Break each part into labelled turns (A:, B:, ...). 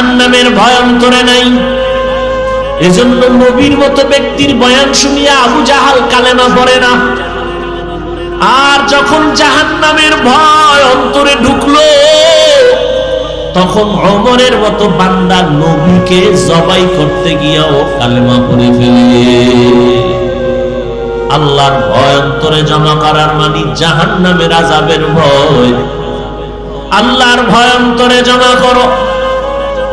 A: জাহান্নামের ভয় অন্তরে নাই। এজন্য নবীর মতো ব্যক্তির বয়ান শুনিয়া আবু জাহাল কালেমা পড়ে না। আর যখন জাহান্নামের ভয় অন্তরে ঢুকলো, তখন অমরের মতো বান্দা নবীকে জবাই করতে গিয়াও কালেমা পড়ে ফেলে। আল্লাহর ভয় অন্তরে জমা করার মানে জাহান্নামের আজাবের ভয়। আল্লাহর ভয় অন্তরে জমা করো।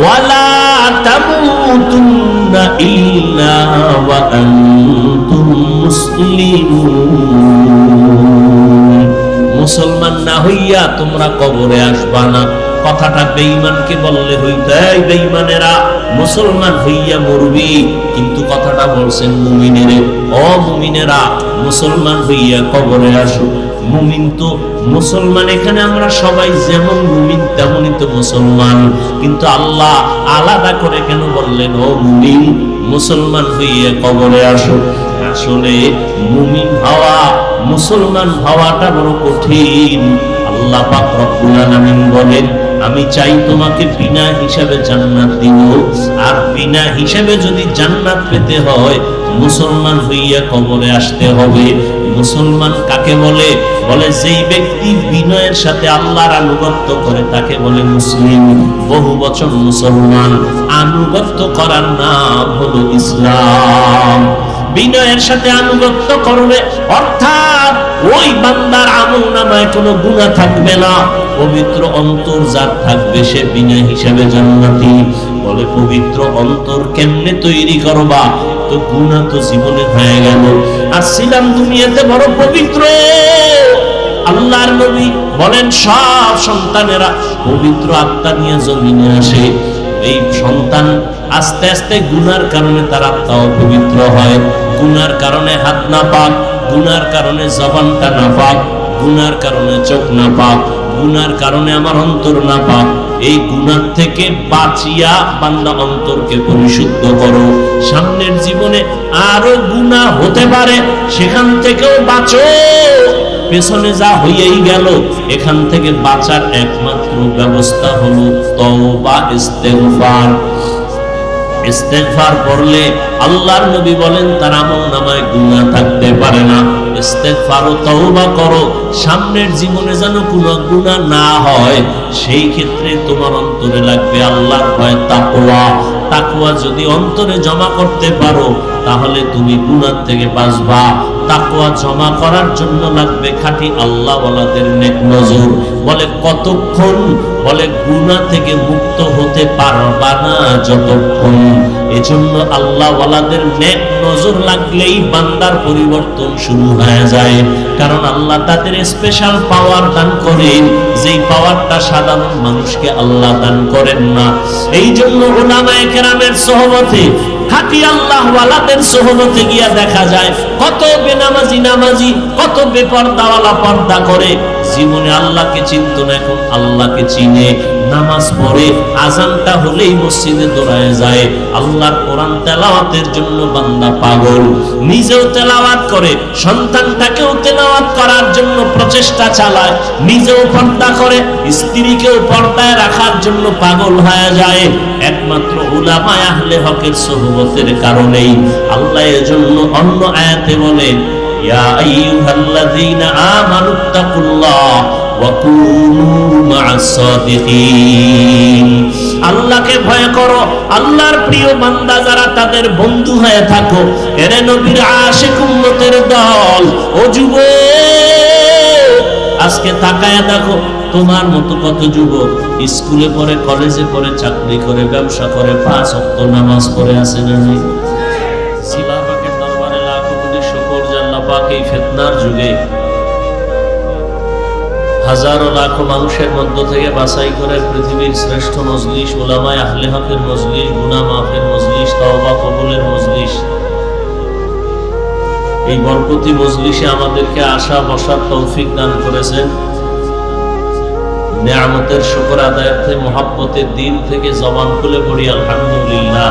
A: ওয়ালা মুসলিমুন না হইয়া তোমরা কবরে আসবা না। কথাটা বেঈমানকে বললে হইতো, এই বেঈমানেরা মুসলমান হইয়া মরবি। কিন্তু কথাটা বলছেন মুমিনেরে, ও মুমিনেরা, মুসলমান হইয়া কবরে আসো। মুমিন তো মুসলমান, এখানে আমরা সবাই যেমন মুমিন, তেমনই তো মুসলমান। কিন্তু আল্লাহ আলাদা করে কেন বললেন, ও মুমিন, মুসলমান হইয়ে কবরে আসো। আসলে মুমিন হওয়া, মুসলমান হওয়াটা বড় কঠিন। আল্লাহ পাক রব্বুল আলামিন বলেন আমি চাই তোমাকে বিনা হিসাবে জান্নাত দিব। আর বিনা হিসাবে যদি জান্নাত পেতে হয়, মুসলমান হইয়া কবরে আসতে হবে। মুসলমান কাকে বলে? বলে যেই ব্যক্তি বিনয়ের সাথে আল্লাহর আনুগত্য করে, তাকে বলে মুসলিম। বহু বচন মুসলমান, আনুগত্য করার নাম হলো ইসলাম। বিনয়ের সাথে আনুগত্য করবে অর্থাৎ ওই বান্দার আমল নামায় কোনো গুণা থাকবে না। পবিত্র অন্তর যার থাকবে সে বিনয় হিসাবে জান্নাতি। বলে, পবিত্র অন্তর কেমনে তৈরি করবা? তো গুণা তো জীবনে হয়ে গেল। আসছিলাম দুনিয়াতে বড় পবিত্র। আল্লাহর নবী বলেন, সব সন্তানেরা পবিত্র আত্মা নিয়ে জমিনে আসে। এই সন্তান আস্তে আস্তে গুনার কারণে তার আত্মা অপবিত্র হয়। গুনার কারণে হাত না পাক গুনার কারণে জবানটা না পাক গুনার কারণে চোখ না পাক গুনার কারণে আমার অন্তর না পাক এই গুনার থেকে বাঁচিয়া বান্দা অন্তরকে পরিশুদ্ধ করো। সামনের জীবনে আরও গুনাহ হতে পারে, সেখান থেকেও বাঁচো। পেছনে যা হইয়াই গেল, এখান থেকে বাঁচার একমাত্র ব্যবস্থা হলো তওবা, ইস্তেগফার। ইস্তেগফার করলে আল্লাহর নবী বলেন, তার আমল নামায় গুণা থাকতে পারে না। সামনের জীবনে যেন কোনো গুণা না হয়, সেই ক্ষেত্রে তোমার অন্তরে লাগবে তাকওয়া যদি অন্তরে জমা করতে পারো তাহলে তুমি গুনাহ থেকে বাঁচবা। তাকওয়া জমা করার জন্য লাগবে খাঁটি আল্লাহ ওয়ালাদের নেক নজর। বলে কতক্ষণ? বলে গুনাহ থেকে মুক্ত হতে পারবা না যতক্ষণ। এজন্য আল্লাহ ওয়ালাদের নেক নজর লাগলেই বান্দার পরিবর্তন শুরু হয়ে যায়। কারণ আল্লাহ তাদের স্পেশাল পাওয়ার দান করেন। যেই পাওয়ারটা সাধারণ মানুষকে আল্লাহ দান করেন না। এই জন্য ওলামায়ে কেরামের সহবতে গিয়া দেখা যায় কত বেনামাজি নামাজি কত বেপর্দাওয়ালা পর্দা করে। জীবনে আল্লাহকে চিনত না, এখন আল্লাহকে চিনে। নামাজ পড়ে, আজানটা হলেই মসজিদে দৌড়ায় যায়। আল্লাহর কোরআন তেলাওয়াতের জন্য বান্দা পাগল। নিজেও তেলাওয়াত করে, সন্তানটাকেও তেলাওয়াত করার জন্য প্রচেষ্টা চালায়। নিজেও পর্দা করে, স্ত্রীকেও পর্দায় রাখার জন্য পাগল হয়ে যায়। একমাত্র উলামায় আহলে হকের সহবতের কারণেই। আল্লাহ এজন্য অন্য আয়াতে বলেন ইয়া আইয়ুহাল্লাযীনা আমানুত্তাকুল্লাহ ওয়া আল্লাহকে ভয় করো, আল্লাহর প্রিয় বান্দা যারা তাদের বন্ধু হয়ে থাকো, এরে নবীর আশিক উম্মতের দল, ও যুবক, আজকে তাকায় দেখো, তোমার মতো কত যুবক, স্কুলে পড়ে, কলেজে পড়ে, চাকরি করে, ব্যবসা করে, পাঁচ অক্ত নামাজ পড়ে আছে না নেই? পাক এই ফিতনার যুগে হাজারো লাখো মানুষের মধ্য থেকে বাছাই করে পৃথিবীর শ্রেষ্ঠ মজলিস ওলামায় আহলে হকের মজলিস গুনা মাফের মজলিস, তওবা কবুলের মজলিস। এই বরকতি মজলিসে আমাদেরকে আসা বসার তৌফিক দান করেছেন। নেয়ামতের শুকর আদায়ার্থে মোহাব্বতের দিন থেকে জবান খুলে পড়ি, আলহামদুলিল্লাহ।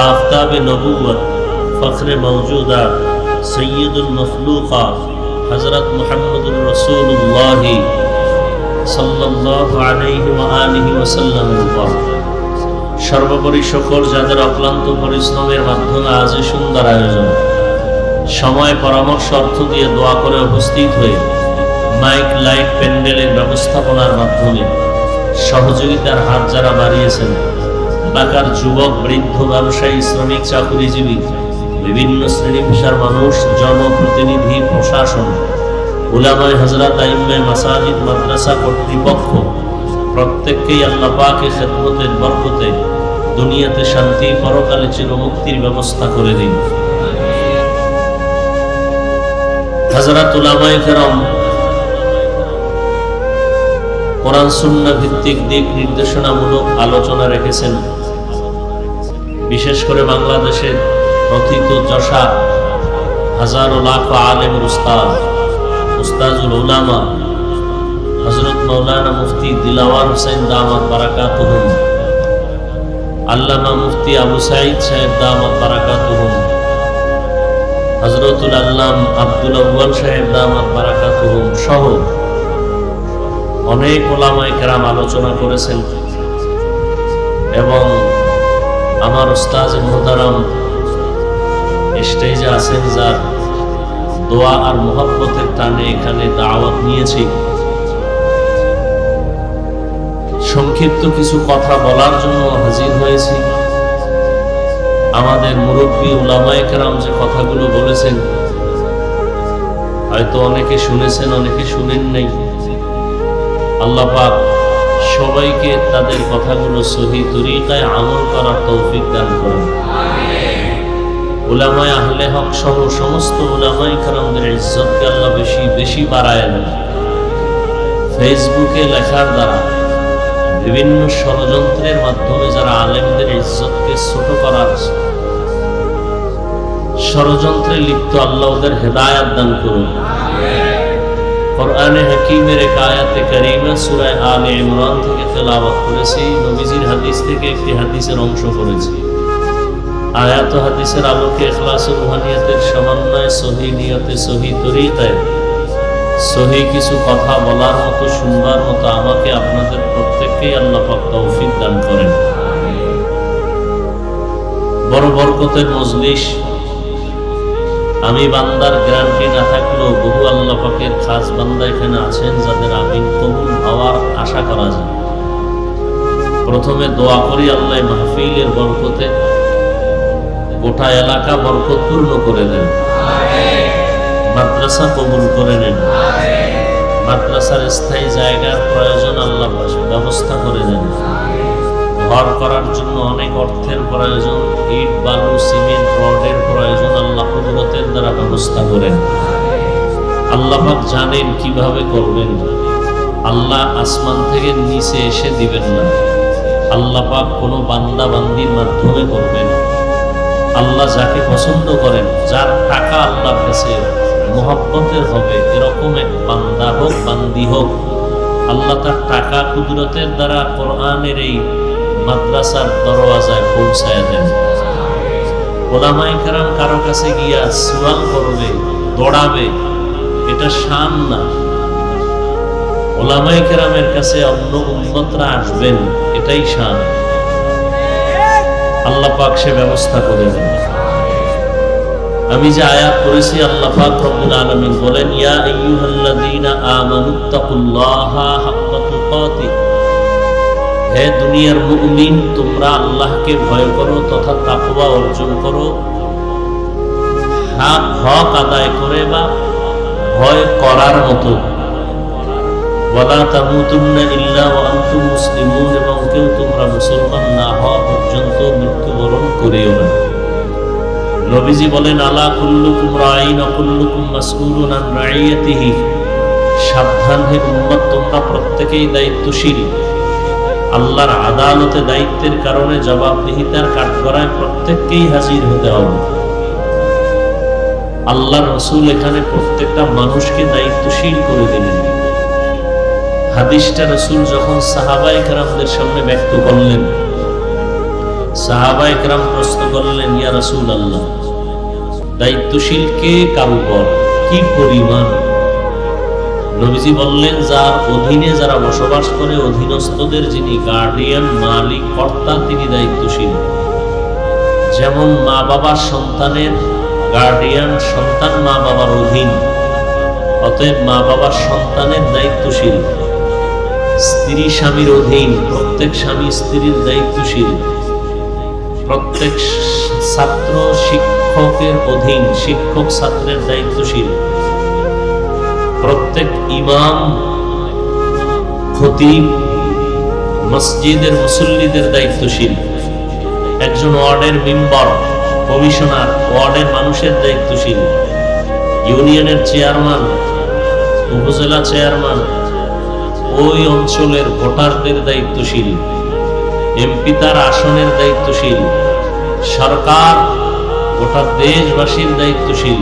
A: آفتاب نبوت ফখরে মৌজুদা সৈয়দুল المخلوقہ হজরত মোহাম্মদুল الرسول সর্বোপরি সকল যাদের অক্লান্ত পরিশ্রমের মাধ্যমে আজ সুন্দর আয়োজন। সময় পরামর্শ অর্থ দিয়ে দোয়া করে উপস্থিত হয়ে মাইক, লাইট, প্যান্ডেলের ব্যবস্থাপনার মাধ্যমে সহযোগিতার হাত যারা বাড়িয়েছেন বাকার যুবক, বৃদ্ধ ব্যবসায়ী, শ্রমিক, চাকুরিজীবী, বিভিন্ন শ্রেণি পেশার মানুষ, জনপ্রতিনিধি, প্রশাসন, উলামায় হজরত আইম্মে মাসাজিদ, মাদ্রাসা কর্তৃপক্ষ, প্রত্যেককেই আল্লাহ পাকে খেদমতের বরকতে দুনিয়াতে শান্তি, পরকালে চিরমুক্তির ব্যবস্থা করে দিন। হজরত উলামায় কেরম কোরআন সুন্না ভিত্তিক দিক নির্দেশনামূলক আলোচনা রেখেছেন। বিশেষ করে বাংলাদেশের প্রথিত যশা হাজারো লাখ আলেম উস্তাদ, উস্তাজুল উলামা হজরত মৌলানা মুফতি দিলাওয়ার হুসাইন দামাত বারাকাতুহুম, আল্লামা মুফতি আবু সাইদ সাহেব দামাত বারাকাতুহুম হজরতুল আল্লাম আব্দুল আউ্বাল সাহেব দামাত বারাকাতুহুম সহ অনেক ওলামায় কেরাম আলোচনা করেছেন এবং আমার ওস্তাজ মোহতারাম স্টেজে আছেন, যার দোয়া আর মোহাব্বতের টানে এখানে দাওয়াত নিয়েছি। সংক্ষিপ্ত কিছু কথা বলার জন্য হাজির হয়েছি। আমাদের মুরব্বী উলামায় কেরাম যে কথাগুলো বলেছেন, হয়তো অনেকে শুনেছেন, অনেকে শুনেন নাই। আল্লাহ পাক সবাইকে তাদের কথাগুলো সহি তরিকায় আমল করার তৌফিক দান করেন। উলামায় আহলে হক সহ সমস্ত উলামাই কারামদের ইজ্জতকে আল্লাহ বেশি বেশি বাড়ায় দেন। ফেসবুকে লেখার দ্বারা বিভিন্ন ষড়যন্ত্রের মাধ্যমে যারা আলেমদের ইজ্জতকে ছোট করার ষড়যন্ত্রে লিপ্ত আল্লাহদের হেদায়াত দান করুন। কোরআনে হাকিমের এক আয়াতে কারিমা সূরা আলে ইমরান থেকে তেলাওয়াত করেছি, নবীজির হাদিস থেকে একটি হাদিসের অংশ করেছি। আয়াত হাদিসের আলোকে ইখলাস রুহানিয়াতের সমন্বয় সহি নিয়তে সহি তরিকায় সহি কিছু কথা বলার মতো, শুনবার মতো আমাকে আপনাদের প্রত্যেককেই আল্লাহ পাক তৌফিক দান করেন। বড় বরকতের মজলিস, আমি বান্দার গ্যারান্টি না থাকলেও বহু আল্লাহ পাকের খাস বান্দা এখানে আছেন যাদের আমিন কবুল হওয়ার আশা করা যায়। প্রথমে দোয়া করি আল্লাহ মাহফিলের বরকতে গোটা এলাকা বরকতপূর্ণ করে দেন। মাদ্রাসা কবুল করে নেন। মাদ্রাসার স্থায়ী জায়গার প্রয়োজন আল্লাহ ব্যবস্থা করে দেন। ঘর করার জন্য অনেক অর্থের প্রয়োজন, ইট, বালু, সিমেন্ট, রডের প্রয়োজন আল্লাহ কুদরতের দ্বারা ব্যবস্থা করেন। আল্লাহ জানেন কীভাবে করবেন আল্লাহ আসমান থেকে নিচে এসে দিবেন না। আল্লাহ পাক কোনো বান্দা বান্দির মাধ্যমে করবেন আল্লাহ যাকে পছন্দ করেন, যার টাকা আল্লাহর কাছে মোহাব্বতের হবে, এরকম এক বান্দা হোক, বান্দি হোক, আল্লাহ তার টাকা কুদরতের দ্বারা কোরআনের এই মাদ্রাসার দরওয়াজায় পৌঁছায় দেন। ওলামাই কারাম কারও কাছে গিয়া সুয়াল করবে দৌড়াবে এটা শান না। ওলামাই কেরামের কাছে অন্য উন্মতরা আসবেন, এটাই শান। আল্লাহ পাক সে ব্যবস্থা করে দেন। আমি যে আয়াত করেছি আল্লাহ পাক রব্বুল আলামিন বলেন, ইয়া আইয়ুহাল্লাযীনা আমানুত্তাকুল্লাহা হাক্কা তুকাতিহ হে দুনিয়ার মুমিন, তোমরা আল্লাহকে ভয় করো তথা তাকওয়া অর্জন করো। হক আদায় করে বা ভয় করার মতো। তোমরা প্রত্যেকেই দায়িত্বশীল। আল্লাহর আদালতে দায়িত্বের কারণে জবাবদিহিতার কাঠগড়ায় প্রত্যেককেই হাজির হতে হবে। আল্লাহ রসুল এখানে প্রত্যেকটা মানুষকে দায়িত্বশীল করে দিলেন। হাদিসটা রসুল যখন সাহাবা একরামদের সামনে ব্যক্ত করলেন সাহাবা একরাম প্রশ্ন করলেন, ইয়া রসুল আল্লাহ দায়িত্বশীল কে কারু পর কি পরিমাণ? নবীজি বললেন, যার অধীনে যারা বসবাস করে, অধীনস্থদের যিনি গার্ডিয়ান মালিক, কর্তা, তিনি দায়িত্বশীল। যেমন মা বাবার সন্তানের গার্ডিয়ান সন্তান মা বাবার অধীন। অতএব মা বাবার সন্তানের দায়িত্বশীল। স্ত্রী স্বামীর অধীন, প্রত্যেক স্বামী স্ত্রীর দায়িত্বশীল। প্রত্যেক ছাত্র শিক্ষকের অধীন, শিক্ষক ছাত্রের দায়িত্বশীল। প্রত্যেক ইমাম, খতিব, মসজিদের মুসল্লিদের দায়িত্বশীল। একজন ওয়ার্ডের মেম্বার কমিশনার ওয়ার্ডের মানুষের দায়িত্বশীল। ইউনিয়নের চেয়ারম্যান, উপজেলা চেয়ারম্যান, ওই অঞ্চলের ভোটারদের দায়িত্বশীল। এমপি তার আসনের দায়িত্বশীল। সরকার গোটা দেশবাসীর দায়িত্বশীল।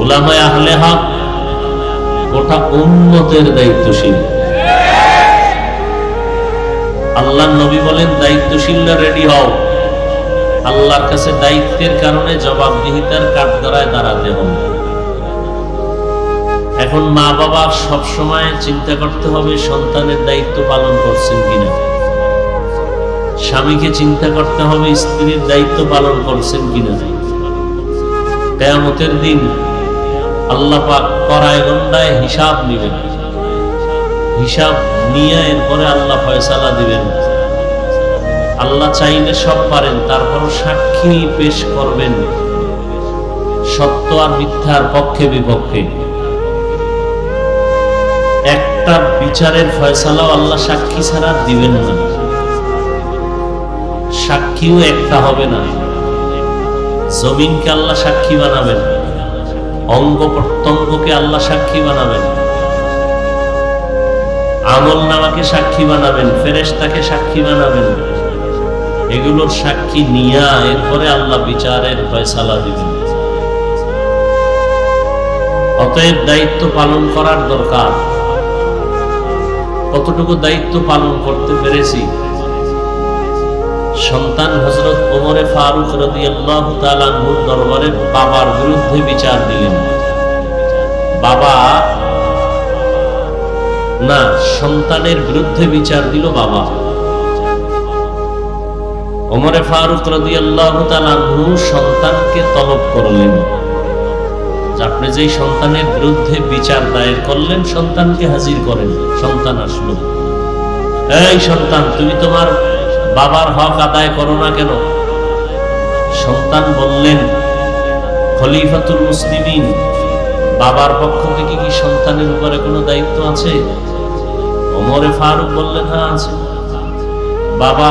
A: ওলামায় আহলে হক গোটা উন্নতের দায়িত্বশীল। আল্লাহ নবী বলেন, দায়িত্বশীলরা রেডি হও। আল্লাহর কাছে দায়িত্বের কারণে জবাবদিহিতার কাঠগড়ায় দাঁড়াতে হবে। এখন মা বাবা সব সময় চিন্তা করতে হবে সন্তানের দায়িত্ব পালন করছেন কিনা। স্বামীকে চিন্তা করতে হবে স্ত্রীর দায়িত্ব পালন করছেন কিনা। কেয়ামতের দিন আল্লাহ করায় গন্ডায় হিসাব নিবেন। হিসাব নিয়ে এরপরে আল্লাহ ফয়সালা দিবেন। আল্লাহ চাইলে সব পারেন, তারপরও সাক্ষী পেশ করবেন। সত্য আর মিথ্যার পক্ষে বিপক্ষে। একটা বিচারের ফয়সালাও আল্লাহ সাক্ষী ছাড়া দিবেন না। সাক্ষীও একটা হবে না। জমিনকে আল্লাহ সাক্ষী বানাবেন। অঙ্গ প্রত্যঙ্গকে আল্লাহ সাক্ষী বানাবেন। আমল নামাকে সাক্ষী বানাবেন, ফেরেশতাকে সাক্ষী বানাবেন। এগুলোর সাক্ষী নিয়া এরপরে আল্লাহ বিচারের ফয়সালা দিবেন। অতএব দায়িত্ব পালন করার দরকার। কতটুকু দায়িত্ব পালন করতে পেরেছি? সন্তান হজরত ওমরে ফারুক রদি আল্লাহ তালানহুর দরবারে বাবার বিরুদ্ধে বিচার দিলেন। বাবা, না, সন্তানের বিরুদ্ধে বিচার দিল বাবা। ওমরে ফারুক রদি আল্লাহ তালানহু সন্তানকে তলব করলেন। আপনি যেই সন্তানের বিরুদ্ধে বিচার দায়ের করলেন, সন্তানকে হাজির করেন। সন্তান আসলো। এই সন্তান, তুমি তোমার বাবার হক আদায় করো না কেন? সন্তান বললেন, খলিফাতুল মুসলিমিন, বাবার পক্ষ থেকে কি সন্তানের উপরে কোনো দায়িত্ব আছে? ওমরে ফারুক বললেন হ্যাঁ আছে। বাবা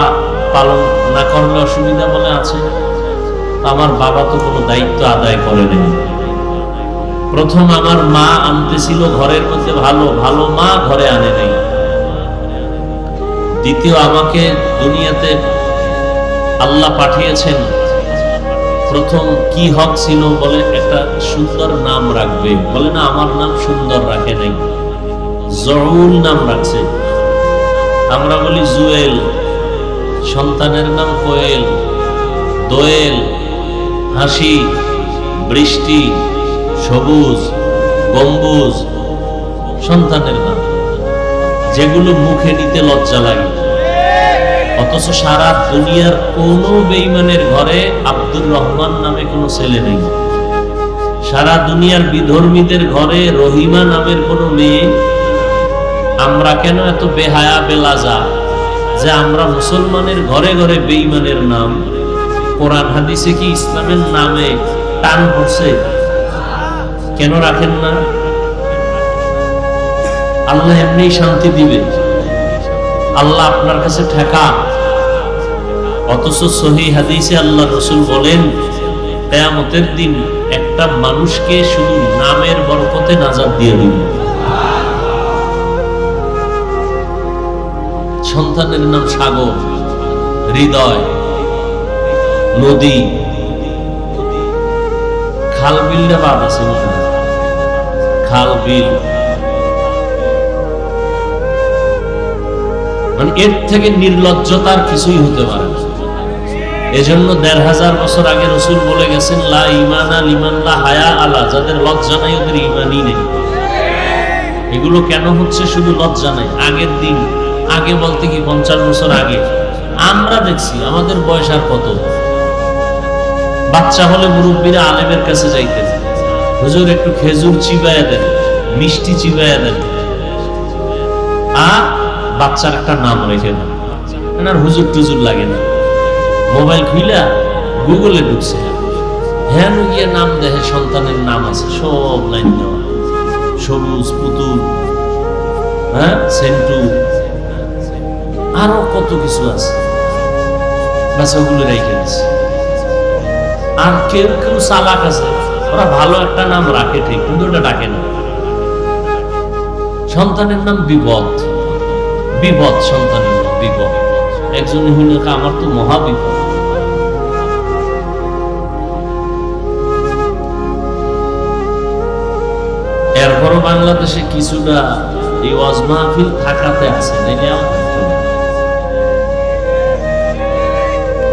A: পালন না করলে অসুবিধা বলে আছে? আমার বাবা তো কোনো দায়িত্ব আদায় করে নেই। প্রথম আমার মা আনতেছিল ঘরের মধ্যে ভালো ভালো মা ঘরে আনে নেই। দ্বিতীয় আমাকে দুনিয়াতে আল্লাহ পাঠিয়েছেন। প্রথম কি হক ছিল বলে একটা সুন্দর নাম রাখবে। বলে না, আমার নাম সুন্দর রাখে নাই। জরুল নাম রাখছে। আমরা বলি জুয়েল। সন্তানের নাম কোয়েল, দোয়েল, হাসি, বৃষ্টি, সবুজ, গম্বুজ, সন্তানের নাম। যেগুলো মুখে নিতে লজ্জা লাগে। অথচ সারা দুনিয়ার কোনো বেইমানের ঘরে আব্দুর রহমান নামে কোনো ছেলে নেই। সারা দুনিয়ার বিধর্মীদের ঘরে রহিমা নামের কোনো মেয়ে। আমরা কেন এত বেহায়া বেলাজা? যে আমরা মুসলমানের ঘরে ঘরে বেইমানের নাম কোরআন হাদিসে কি ইসলামের নামে টান পড়ছে? কেন রাখেন না? আল্লাহ এমনি শান্তি দিবে। আল্লাহ আপনার কাছে ঠেকা। অথচ সহি হাদিসে আল্লাহ রসুল বলেন, কেয়ামতের দিন একটা মানুষকে শুধু নামের বরকতে নাজাদ দিয়ে দিবে। সন্তানের নাম সাগর, হৃদয়, নদী। খাল বিলটা বাদ আছে খাল বিল। মানে এর থেকে নির্লজ্জতার কিছুই হতে পারে এজন্য দেড় হাজার বছর আগে রসুল বলে গেছেন, লা ইমান ইমানা লিমান লা হায়া আলা যাদের লজ্জা নাই, ওদের ইমানই নেই। এগুলো কেন হচ্ছে শুধু লজ্জা নাই? আগের দিন আগে বলতে কি পঞ্চাশ বছর আগে? আমরা দেখছি, আমাদের বয়স আর কত? বাচ্চা হলে মুরব্বীরা আলেমের কাছে যাইতেন। হুজুর, একটু খেজুর চিবাইয়া দেন, মিষ্টি চিবাইয়া দেন। আর বাচ্চার একটা নাম রেখে দেন। আর হুজুর টুজুর লাগে না? মোবাইল খুইলা গুগলে ঢুকছে। হ্যাঁ গিয়ে নাম দেখে সন্তানের নাম আছে, সব লাইন দেওয়া। সবুজ পুতুল হ্যাঁ সেন্টু। কত কিছু আছে। বাস ওগুলো রেখে দিচ্ছে আর কেউ কেউ চালাক আছে, ওরা ভালো একটা নাম রাখে ঠিক, কিন্তু ওটা ডাকে না। সন্তানের নাম বিপদ। বিপদ, সন্তানের নাম বিপদ। একজন হইল আমার তো মহা বিপদ। এরপরও বাংলাদেশে কিছুটা এই ওয়াজ মাহফিল থাকাতে আছে আমার না।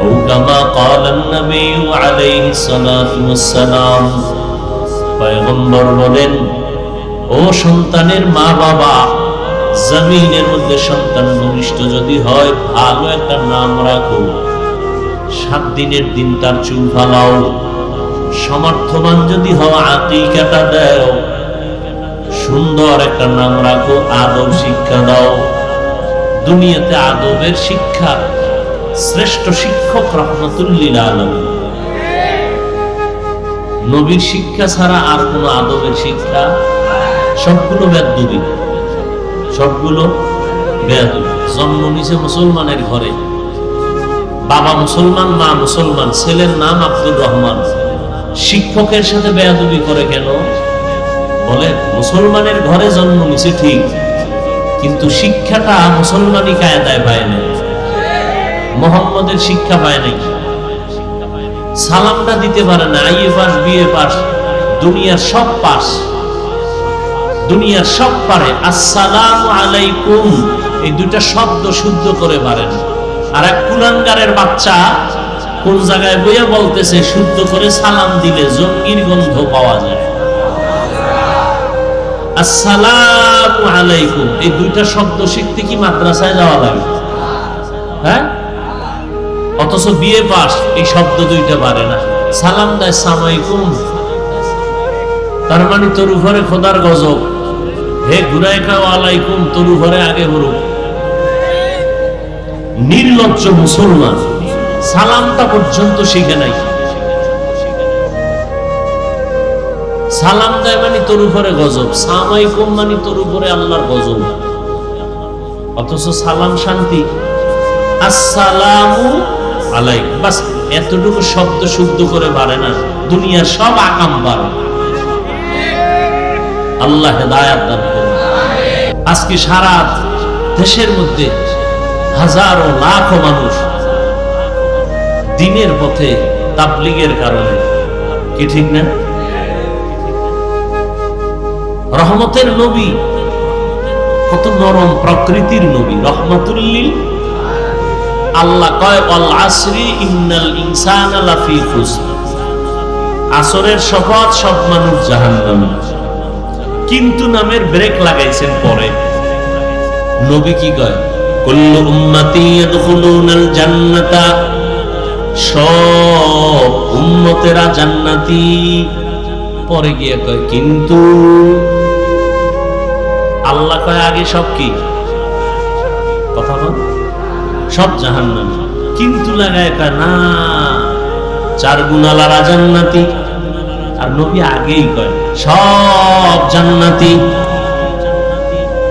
A: أو كما قال النبي عليه الصلاة والسلام পয়গম্বর বলেন ও সন্তানের মা বাবা জমিনের মধ্যে সন্তান ভূমিষ্ঠ যদি হয় ভালো একটা নাম রাখো সাত দিনের দিন তার চুল ফালাও সমর্থবান যদি হওয়া আকিকাটা দেও সুন্দর একটা নাম রাখো আদব শিক্ষা দাও দুনিয়াতে আদবের শিক্ষা শ্রেষ্ঠ শিক্ষক রহমতুল্লিল আলম নবীর শিক্ষা ছাড়া আর কোন আদবের শিক্ষা সবগুলো বেদবি। সবগুলো জন্ম নিছে মুসলমানের ঘরে। বাবা মুসলমান, মা মুসলমান। ছেলের নাম আব্দুর রহমান। শিক্ষকের সাথে বেয়াদুবি করে কেন? বলে, মুসলমানের ঘরে জন্ম নিছে ঠিক, কিন্তু শিক্ষাটা মুসলমানই কায়দায় পায় নাই। মোহাম্মদের শিক্ষা পায় নাই। সালামটা দিতে পারে না। আইএ পাস, বিএ পাস, দুনিয়ার সব পাস। দুনিয়ার সব পারে। আসসালাম আলাইকুম। এই দুইটা শব্দ শুদ্ধ করে পারেন। আর এক কুলাঙ্গারের বাচ্চা কোন জায়গায় বইয়া বলতেছে, শুদ্ধ করে সালাম দিলে জঙ্গির গন্ধ পাওয়া যায়। আসসালামু আলাইকুম। এই দুইটা শব্দ শিখতে কি মাদ্রাসায় যাওয়া লাগে? হ্যাঁ? অথচ বিয়ে পাস, এই শব্দ দুইটা পারে না। সালাম দেয় সামাইকুম তার মানে তোর উপরে খোদার গজব। হে ঘুরাই খাও আলাইকুম, তোর উপরে আগে বলুক নির্লজ্জ মুসলমান, সালামটা পর্যন্ত শিখে নাই। সালাম দেয় মানে তোর উপরে গজব সামাইকুম মানে তোর উপরে আল্লাহর গজব। অথচ সালাম শান্তি। আসসালামু এতটুকু শব্দ শুদ্ধ করে পারে না। দুনিয়ার সব আকাম পারে আল্লাহ আজকে সারা দেশের মধ্যে হাজারো লাখো মানুষ দিনের পথে তাবলিগের কারণে। কি ঠিক না? রহমতের নবী, কত নরম প্রকৃতির নবী রহমতুল্লিল আল্লাহ কয় অল ইনসানা আসরের শপথ সব মানুষ জাহান্নামে। কিন্তু নামের ব্রেক লাগাইছেন পরে। নবী কি কয় জান্নাতা। উম্মতেরা পরে গিয়ে কয়, কিন্তু আল্লাহ কয়, আগে সব কি? কথা বল। সব জাহান্নামী। কিন্তু লাগায় কয় না। চার গুণালারা জান্নাতি। আর নবী আগেই কয়, সব জান্নাতি।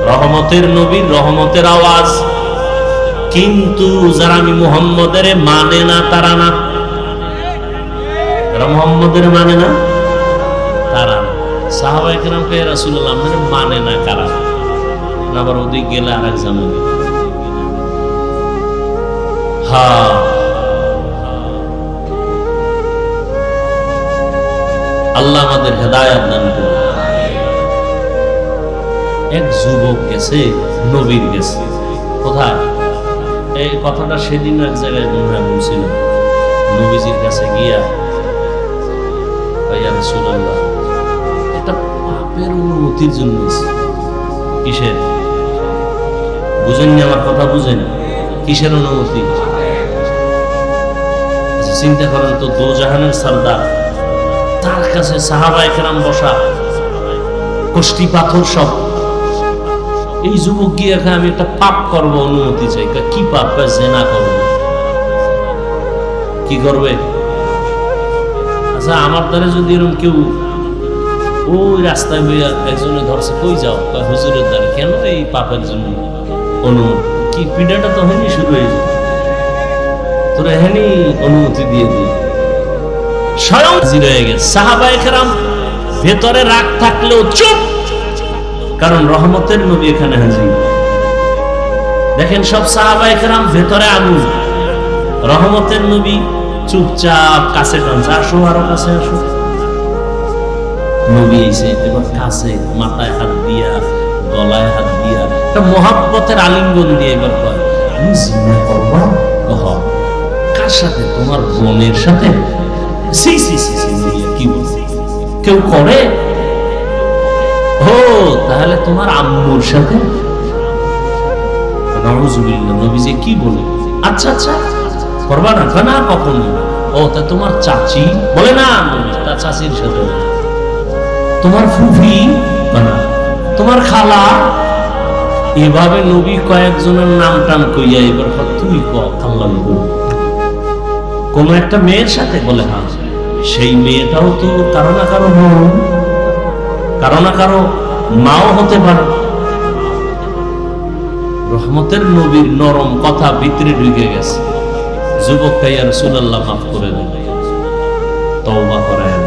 A: রহমতের নবীর রহমতের আওয়াজ। কিন্তু যারা আমি মুহাম্মদের মানে না, তারা না। যারা মুহাম্মদের মানে না, তারা না। সাহাবাই কেরাম কে রাসূলুল্লাহ, আপনাদের মানে না কারা? আবার ওদিক গেলে আর আরেক জামেলা হ্যাঁ। আল্লাহ আমাদের হেদায়াত দান করুন। এক যুবক গেছে নবীর গেছে। কোথায়? এই কথাটা সেদিন এক জায়গায় মনে বলছিল। নবীজির কাছে গিয়া ভাইয়া রাসূলুল্লাহ এটা পাপের অনুমতির জন্য কিসের? বুঝেননি আমার কথা, বুঝেন? কিসের অনুমতি চিন্তা করেন তো দো জাহানের সর্দার তার কাছে সাহাবা একরাম বসা, কষ্টি পাথর সব। এই যুবক গিয়ে আমি একটা পাপ করব, অনুমতি চাই। কি পাপ? জেনা করব। কি করবে? আচ্ছা আমার দ্বারা যদি এরকম কেউ ওই রাস্তায় বইয়া একজনে ধরছে, কই যাও? হুজুরের দ্বারা কেন এই পাপের জন্য অনুমতি? কি পিঠাটা তো হয়নি শুরু হয়ে যায়। ভেতরে রাগ থাকলেও চুপ। কারণ রহমতের নবী এখানে হাজির। দেখেন সব ভেতরে রহমতের নবী চুপচাপ কাছে টানছে। আসো, আরও কাছে আসো। মাথায় হাত দিয়া, গলায় হাত দিয়া মহাব্বতের আলিঙ্গন দিয়ে এবার কয় কার সাথে? তোমার বোনের সাথে? নবী, কি কেউ করে? ও তাহলে তোমার আম্মুর সাথে? নবীজি কি বলে? আচ্ছা আচ্ছা করবা না কখনো। ও তা তোমার চাচি? বলে না নবী, চাচির সাথে তোমার ফুফি? তোমার খালা? এভাবে নবী কয়েকজনের নাম টান কইয়া এবার তুই ক আল্লাহ কোন একটা মেয়ের সাথে বলে হ্যাঁ সেই মেয়েটাও তো কারও না কারও বোন কারও না কারও মাও হতে পারে। রহমতের নবীর নরম কথা ভিতরে ঢুকে গেছে। যুবক কাইয়া রসুল্লাহ মাফ করে দেন। তওবা করায়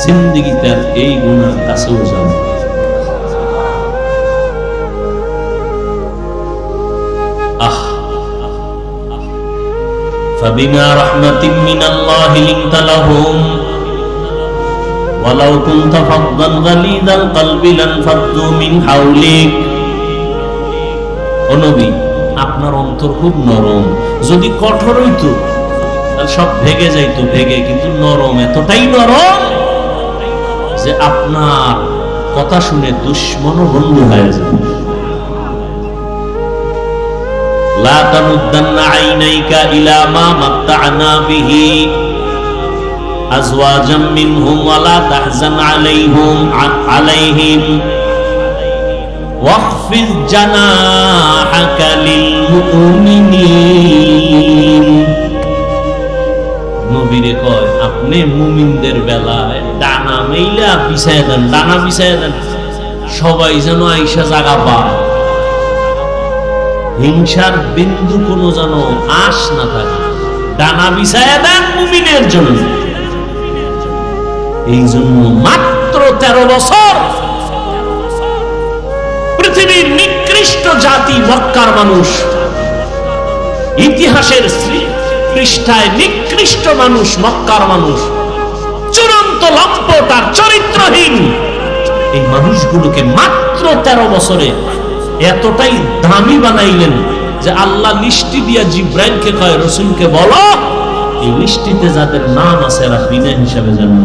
A: জিন্দিগিতে এই গুণার কাছেও যাবে فبما رحمة من الله لنت لهم ولو كنت فظا غليظ القلب لانفضوا من حولك ও নবী আপনার অন্তর খুব নরম যদি কঠোর হইতো তাহলে সব ভেগে যাইতো ভেগে কিন্তু নরম এতটাই নরম যে আপনার কথা শুনে দুশ্মনও বন্ধু হয়ে যাবে لا تمدن عينيك إلى ما متعنا به أزواجا منهم ولا تحزن عليهم عليهم واخفض جناحك للمؤمنين নবীরে কয় আপনি মুমিনদের বেলায় ডানা মেইলা বিছায় দেন ডানা বিছায় দেন সবাই যেন আইসা জাগা পায় হিংসার বিন্দু কোনো যেন আশ না থাকে। ডানা বিছায় দেন মুমিনের জন্য। এই জন্য মাত্র তেরো বছর পৃথিবীর নিকৃষ্ট জাতি মক্কার মানুষ, ইতিহাসের পৃষ্ঠায় নিকৃষ্ট মানুষ মক্কার মানুষ, চূড়ান্ত লম্পট আর চরিত্রহীন। এই মানুষগুলোকে মাত্র তেরো বছরে এতটাই দামি বানাইলেন যে আল্লাহ মিষ্টি দিয়া জিব্রাইলকে কয়, রসুলকে বলো, এই মিষ্টিতে যাদের নাম আছে এরা বিনা হিসাবে জানেন